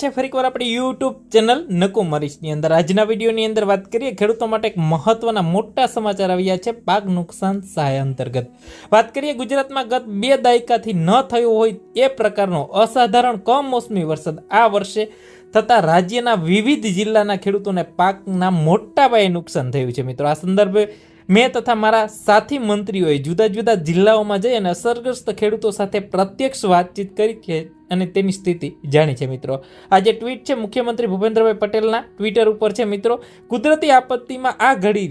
છે, ફરીકવાર આપણી YouTube channel નકુમરીશની અંદર. આજના વિડીયોની અંદર વાત કરીએ, ખેડૂતો માટે એક મહત્વના મોટા સમાચાર આવ્યા છે, પાક નુકસાન સહાય અંતર્ગત. વાત કરીએ, ગુજરાતમાં ગત બે દાયકાથી ન થયો હોય એ પ્રકારનો અસાધારણ કમોસમી વરસાદ આ વર્ષે થતાં રાજ્યના વિવિધ જિલ્લાના ખેડૂતોને પાકના મોટા પાયે નુકસાન થયું છે. મિત્રો, આ સંદર્ભે મેં તથા મારા સાથી મંત્રીઓએ જુદા જુદા જિલ્લાઓમાં જઈ અને અસરગ્રસ્ત ખેડૂતો સાથે પ્રત્યક્ષ વાતચીત કરી છે અને તેની સ્થિતિ જાણી છે, મિત્રો. આજે ટ્વીટ છે મુખ્યમંત્રી ભૂપેન્દ્રભાઈ પટેલના ટ્વિટર ઉપર છે, મિત્રો. કુદરતી આપત્તિમાં આ ઘડી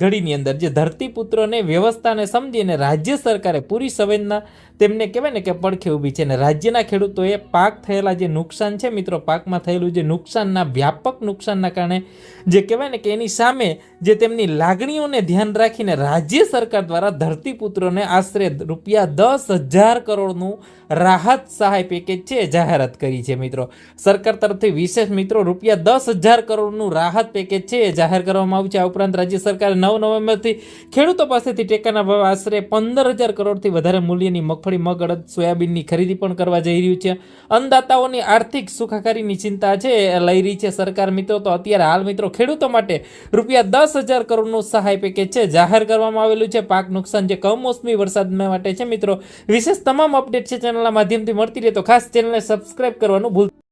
ઘડીની અંદર જે ધરતીપુત્રોને વ્યવસ્થાને સમજીને રાજ્ય સરકારે પૂરી સંવેદના તેમને કહેવાય ને કે પડખે ઊભી છે અને રાજ્યના ખેડૂતોએ પાક થયેલા જે નુકસાન છે, મિત્રો, પાકમાં થયેલું જે નુકસાનના, વ્યાપક નુકસાનના કારણે જે કહેવાય ને કે એની સામે જે તેમની લાગણીઓને ધ્યાન રાખીને રાજ્ય સરકાર દ્વારા ધરતીપુત્રોને આશરે રૂપિયા દસ હજાર કરોડનું રાહત સહાય પેકેજ છે જાહેરાત કરી છે, મિત્રો. સરકાર તરફથી વિશેષ, મિત્રો, રૂપિયા દસ હજાર કરોડનું રાહત પેકેજ છે જાહેર કરવામાં આવ્યું છે. આ ઉપરાંત રાજ્ય સરકારે નવ નવેમ્બરથી ખેડૂતો પાસેથી ટેકાના ભાવે આશરે પંદર હજાર કરોડથી વધારે મૂલ્યની મગફળી મગ અડદ સોયાબીનની ખરીદી પણ કરવા જઈ રહ્યું છે. અન્નદાતાઓની આર્થિક સુખાકારીની ચિંતા છે લઈ રહી છે સરકાર મિત્રો. તો અત્યારે હાલ મિત્રો ખેડૂતો માટે રૂપિયા દસ હજાર કરોડનું સહાય પેકેજ છે. જાહેર કરવામાં આવેલું છે. પાક નુકસાન જે કમોસમી વરસાદ માટે છે મિત્રો. વિશેષ તમામ અપડેટ છે ચેનલના માધ્યમથી મળતી રહે તો ખાસ ચેનલને સબસ્ક્રાઇબ કરવાનું ભૂલ